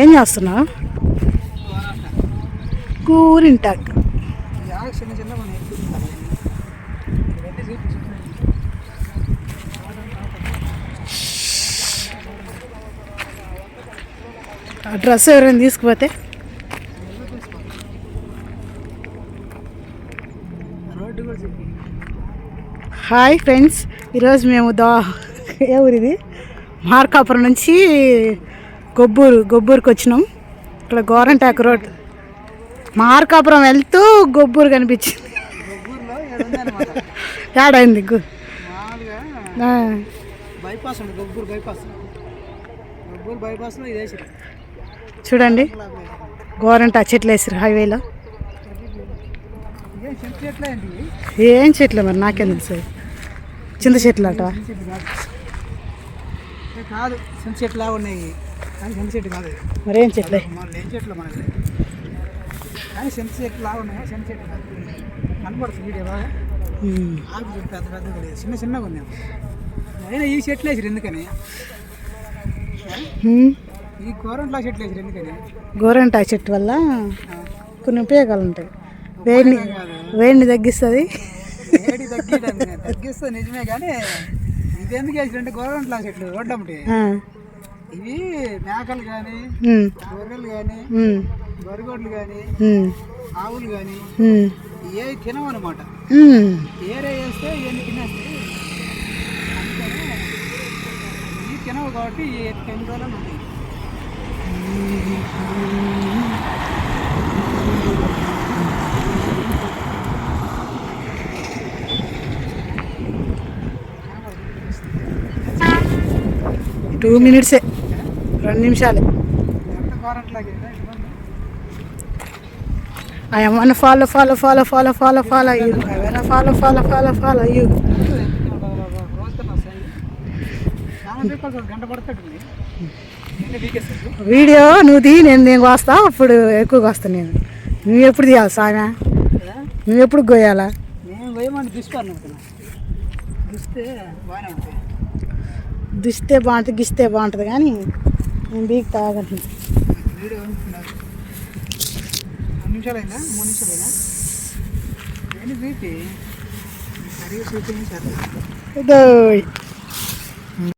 ఏం చేస్తున్నావు? కూరింటాక్. ఆ డ్రెస్ ఎవరైనా తీసుకుపోతే? హాయ్ ఫ్రెండ్స్ ఈరోజు మేము దా ఏ ఊరిది మార్కాపురం నుంచి గొబ్బూరు గొబ్బూరుకి వచ్చినాం. ఇక్కడ గోరంటాక్ రోడ్. మార్కాపురం వెళ్తూ గొబ్బూరు కనిపించింది. ఏడైంది గు- మామూలుగా ఆ, బైపాస్ ఉంది గొబ్బూరు బైపాస్. గొబ్బూరు బైపాస్లో ఇది వేసి చూడండి. గోరంటా చెట్లు వేసారు హైవేలో? ఏం చెట్లు మరి నాకేం తెలుసు. చింత చెట్లు అట కాదు. చిన్న చెట్లు ఉన్నాయి. కాదు ఇది. మరేం చెట్లే? ఏం చెట్లు మనకి? కానీ చిన్న చెట్లు లాగా ఉన్నాయి కాదు. కనపడుతుంది వీడియో బాగా. ఉమ్. ఆకు చెట్టు పెద్ద పెద్దగా లేదు. చిన్న చిన్నగా ఉన్నాయి. అయినా ఈ చెట్లు వేసారు ఎందుకని. ఈ కూరంట్లా చెట్లు వేసారు ఎందుకని? గోరంటా చెట్టు వల్ల కొన్ని ఉపయోగాలు ఉంటాయి. వేడిని వేడిని తగ్గిస్తుంది. వేడి తగ్గియడానికి తగ్గిస్తే నిజమే కానీ ఇది ఎందుకు వేసారంటే గోరంట్లా చెట్లు ఆ, ఇవి మేకలు కానీ గొర్రెలు కానీ బరిగొడ్లు కానీ ఆవులు కానీ ఏ తినవన్నమాట. ఉమ్. ఏరే వేస్తే ఇవన్నీ తినేస్తాయి. అందుకని ఇవి తినవు కాబట్టి ఈ ఎన్ని రోజులు ఉంటాయి టూ మినిట్సే రెండు నిమిషాలే ఎంత గోరంట్లాగే I wanna follow follow two మినిట్సే రెండు నిమిషాలే. I am gonna follow follow follow follow, follow, follow you. Follow follow follow follow, follow, video నువ్వు దిగి నేను నేను వస్తా అప్పుడు ఎక్కువగా వస్తా నేను. నువ్వు ఎప్పుడు తీయాలి సామె? నువ్వు ఎప్పుడు గోయాలా? నేను వేయమని తీసుకోవాలి దుస్తే బాగుంటుంది గిస్తే బాగుంటుంది కానీ నేను బీక్ చూపించారు ఇదో